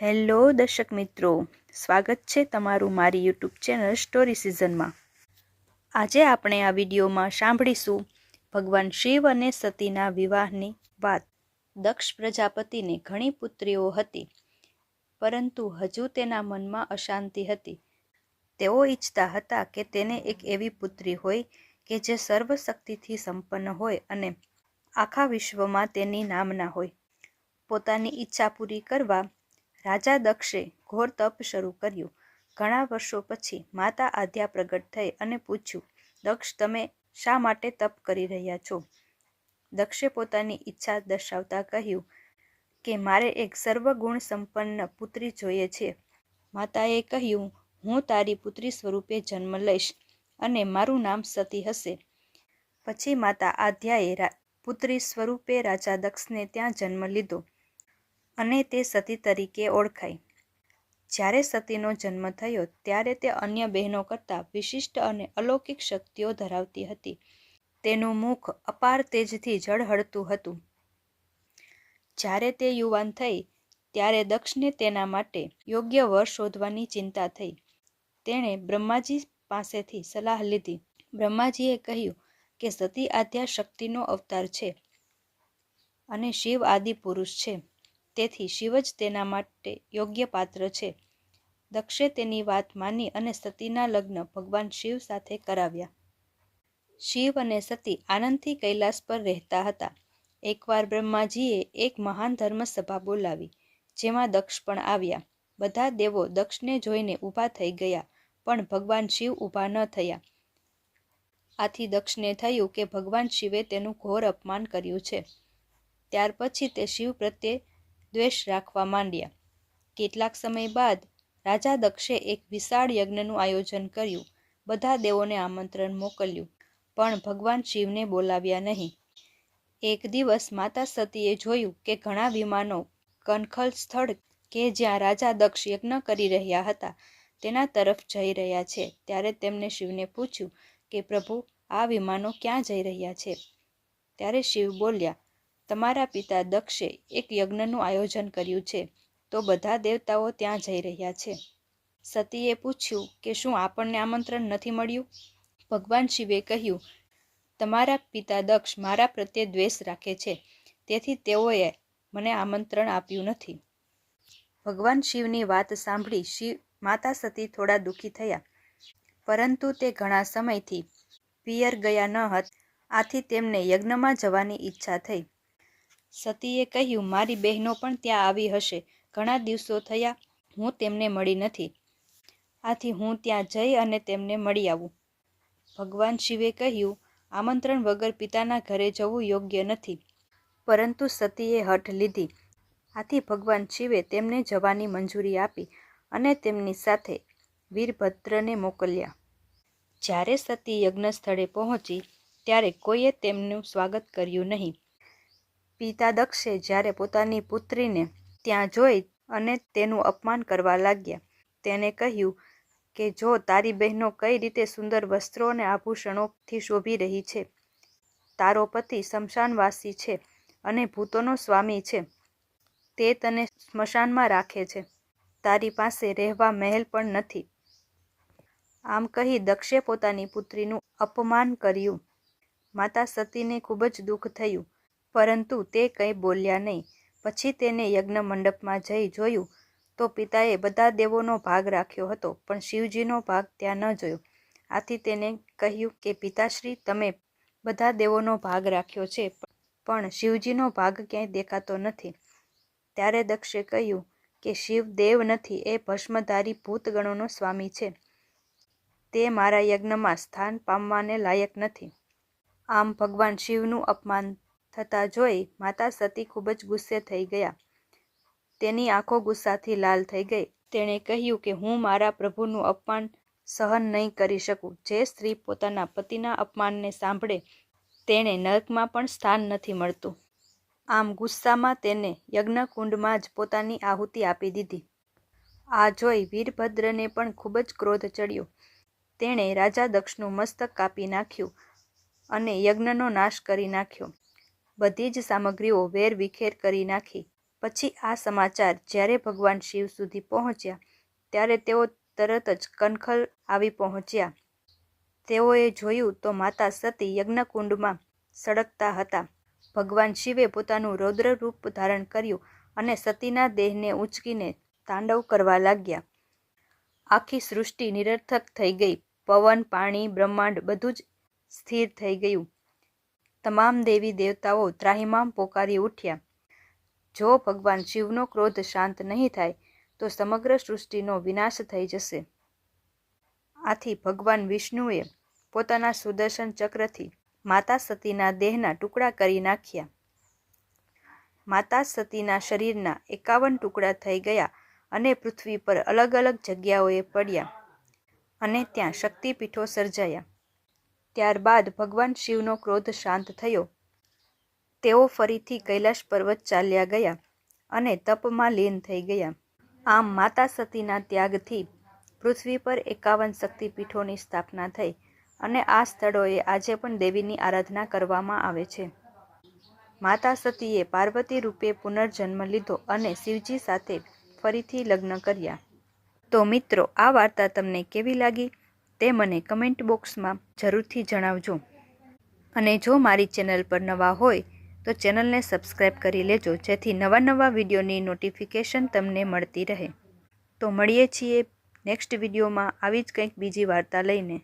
Hello દર્શક મિત્રો, સ્વાગત છે તમારું મારી યુટ્યુબ ચેનલ સ્ટોરી સિઝનમાં. આજે આપણે આ વિડીયોમાં સાંભળીશું ભગવાન શિવ અને સતીના વિવાહની વાત. દક્ષ પ્રજાપતિને ઘણી પુત્રીઓ હતી, પરંતુ હજુ તેના મનમાં અશાંતિ હતી. તેઓ ઈચ્છતા હતા કે તેને એક એવી પુત્રી હોય કે જે સર્વશક્તિથી સંપન્ન હોય અને આખા વિશ્વમાં તેની નામના હોય. પોતાની ઈચ્છા પૂરી કરવા રાજા દક્ષે ઘોર તપ શરૂ કર્યું. ઘણા વર્ષો પછી માતા આદ્યા પ્રગટ થઈ અને પૂછ્યું, દક્ષ, તમે શા માટે તપ કરી રહ્યા છો? દક્ષે પોતાની ઈચ્છા દર્શાવતા કહ્યું, કે મારે એક સર્વગુણ સંપન્ન પુત્રી જોઈએ છે. માતાએ કહ્યું, હું તારી પુત્રી સ્વરૂપે જન્મ લઈશ અને મારું નામ સતી હશે. પછી માતા આધ્યાએ પુત્રી સ્વરૂપે રાજા દક્ષને ત્યાં જન્મ લીધો. અને તે સતી તરીકે ઓળખાઈ જ્યારે સતીનો જન્મ થયો, ત્યારે તે અન્ય બહેનો કરતાં વિશિષ્ટ અને અલૌકિક શક્તિઓ ધરાવતી હતી. તેનું મુખ અપાર તેજથી ઝળહળતું હતું. જ્યારે તે યુવાન થઈ, ત્યારે દક્ષને તેના માટે યોગ્ય વર શોધવાની ચિંતા થઈ. તેણે બ્રહ્માજી પાસેથી સલાહ લીધી. બ્રહ્માજીએ કહ્યું કે સતી આદ્યા શક્તિનો અવતાર છે અને શિવ આદિ પુરુષ છે. તેથી શિવ જ તેના માટે યોગ્ય પાત્ર છે. દક્ષે તેની વાત માની અને સતીના લગ્ન ભગવાન શિવ સાથે કરાવ્યા. શિવ અને સતી આનંદથી કૈલાસ પર રહેતા હતા. એકવાર બ્રહ્માજીએ એક મહાન ધર્મસભા બોલાવી, જેમાં દક્ષ પણ આવ્યા. બધા દેવો દક્ષને જોઈને ઊભા થઈ ગયા, પણ ભગવાન શિવ ઊભા ન થયા. આથી દક્ષને થયું કે ભગવાન શિવે તેનું ઘોર અપમાન કર્યું છે. ત્યાર પછી તે શિવ પ્રત્યે દ્વેષ રાખવા માંડ્યા. કેટલાક સમય બાદ રાજા દક્ષે એક વિશાળ યજ્ઞનું આયોજન કર્યું. બધા દેવોને આમંત્રણ મોકલ્યું, પણ ભગવાન શિવને બોલાવ્યા નહીં. એક દિવસ માતા સતીએ જોયું કે ઘણા વિમાનો કનખલ સ્થળ કે જ્યાં રાજા દક્ષ યજ્ઞ કરી રહ્યા હતા, તેના તરફ જઈ રહ્યા છે. ત્યારે તેમણે શિવને પૂછ્યું કે પ્રભુ, આ વિમાનો ક્યાં જઈ રહ્યા છે? ત્યારે શિવ બોલ્યા તમારા પિતા દક્ષે એક યજ્ઞનું આયોજન કર્યું છે, તો બધા દેવતાઓ ત્યાં જઈ રહ્યા છે. સતીએ પૂછ્યું કે શું આપણને આમંત્રણ નથી મળ્યું? ભગવાન શિવે કહ્યું, તમારા પિતા દક્ષ મારા પ્રત્યે દ્વેષ રાખે છે, તેથી તેઓએ મને આમંત્રણ આપ્યું નથી. ભગવાન શિવની વાત સાંભળી શિવ માતા સતી થોડા દુઃખી થયા. પરંતુ તે ઘણા સમયથી પિયર ગયા ન હતા. આથી તેમને યજ્ઞમાં જવાની ઈચ્છા થઈ. સતીએ કહ્યું, મારી બહેનો પણ ત્યાં આવી હશે. ઘણા દિવસો થયા, હું તેમને મળી નથી. આથી હું ત્યાં જઈ અને તેમને મળી આવું. ભગવાન શિવે કહ્યું, આમંત્રણ વગર પિતાના ઘરે જવું યોગ્ય નથી. પરંતુ સતીએ હઠ લીધી. આથી ભગવાન શિવે તેમને જવાની મંજૂરી આપી અને તેમની સાથે વીરભદ્રને મોકલ્યા. જ્યારે સતી યજ્ઞ સ્થળે પહોંચી, ત્યારે કોઈએ તેમનું સ્વાગત કર્યું નહીં. પિતા દક્ષે જ્યારે પોતાની પુત્રીને ત્યાં જોઈ અને તેનું અપમાન કરવા લાગ્યા. તેને કહ્યું કે, જો તારી બહેનો કઈ રીતે સુંદર વસ્ત્રો અને આભૂષણોથી શોભી રહી છે, તારો પતિ સ્મશાનવાસી છે અને ભૂતોનો સ્વામી છે, તે તને સ્મશાનમાં રાખે છે. તારી પાસે રહેવા મહેલ પણ નથી. આમ કહી દક્ષે પોતાની પુત્રીનું અપમાન કર્યું. માતા સતીને ખૂબ જ દુઃખ થયું. પરંતુ તે કંઈ બોલ્યા નહીં. પછી તેને યજ્ઞ મંડપમાં જઈ જોયું તો પિતાએ બધા દેવોનો ભાગ રાખ્યો હતો, પણ શિવજીનો ભાગ ત્યાં ન જોયો. આથી તેને કહ્યું કે, પિતાશ્રી, તમે બધા દેવોનો ભાગ રાખ્યો છે, પણ શિવજીનો ભાગ ક્યાંય દેખાતો નથી. ત્યારે દક્ષે કહ્યું કે, શિવ દેવ નથી, એ ભસ્મધારી ભૂતગણોનો સ્વામી છે. તે મારા યજ્ઞમાં સ્થાન પામવાને લાયક નથી. આમ ભગવાન શિવનું અપમાન થતાં જોઈ માતા સતી ખૂબ જ ગુસ્સે થઈ ગયા. તેની આંખો ગુસ્સાથી લાલ થઈ ગઈ. તેણે કહ્યું કે હું મારા પ્રભુનું અપમાન સહન નહીં કરી શકું. જે સ્ત્રી પોતાના પતિના અપમાનને સાંભળે તેણે નર્કમાં પણ સ્થાન નથી મળતું. આમ ગુસ્સામાં તેને યજ્ઞકુંડમાં જ પોતાની આહુતિ આપી દીધી. આ જોઈ વીરભદ્રને પણ ખૂબ જ ક્રોધ ચડ્યો. તેણે રાજા દક્ષનું મસ્તક કાપી નાખ્યું અને યજ્ઞનો નાશ કરી નાખ્યો. બધી જ સામગ્રીઓ વેર વિખેર કરી નાખી. પછી આ સમાચાર જ્યારે ભગવાન શિવ સુધી પહોંચ્યા, ત્યારે તેઓ તરત જ કનખલ આવી પહોંચ્યા. તેઓએ જોયું તો માતા સતી યજ્ઞકુંડમાં સળગતા હતા. ભગવાન શિવે પોતાનું રૌદ્ર રૂપ ધારણ કર્યું અને સતીના દેહને ઉંચકીને તાંડવ કરવા લાગ્યા. આખી સૃષ્ટિ નિરર્થક થઈ ગઈ. પવન, પાણી, બ્રહ્માંડ બધું જ સ્થિર થઈ ગયું. તમામ દેવી દેવતાઓ ત્રાહિમામ પોકારી ઉઠ્યા. જો ભગવાન શિવનો ક્રોધ શાંત નહીં થાય, તો સમગ્ર સૃષ્ટિનો વિનાશ થઈ જશે. આથી ભગવાન વિષ્ણુએ પોતાના સુદર્શન ચક્રથી માતા સતીના દેહના ટુકડા કરી નાખ્યા. માતા સતીના શરીરના એકાવન ટુકડા થઈ ગયા અને પૃથ્વી પર અલગ અલગ જગ્યાઓએ પડ્યા અને ત્યાં શક્તિપીઠો સર્જાયા. ત્યારબાદ ભગવાન શિવનો ક્રોધ શાંત થયો. તેઓ ફરીથી કૈલાશ પર્વત ચાલ્યા ગયા અને તપમાં લીન થઈ ગયા. આમ માતા સતીના ત્યાગથી પૃથ્વી પર એકાવન શક્તિપીઠોની સ્થાપના થઈ અને આ સ્થળોએ આજે પણ દેવીની આરાધના કરવામાં આવે છે. માતા સતીએ પાર્વતી રૂપે પુનર્જન્મ લીધો અને શિવજી સાથે ફરીથી લગ્ન કર્યા. તો મિત્રો, આ વાર્તા તમને કેવી લાગી? તે મને કમેન્ટ બોક્સમાં જરૂરથી જણાવજો. અને જો મારી ચેનલ પર નવા હોય, તો ચેનલને સબસ્ક્રાઈબ કરી લેજો, જેથી નવા નવા વિડીયોની નોટિફિકેશન તમને મળતી રહે. તો મળીએ છીએ નેક્સ્ટ વિડીયોમાં. આવી જ કંઈક બીજી વાર્તા લઈને.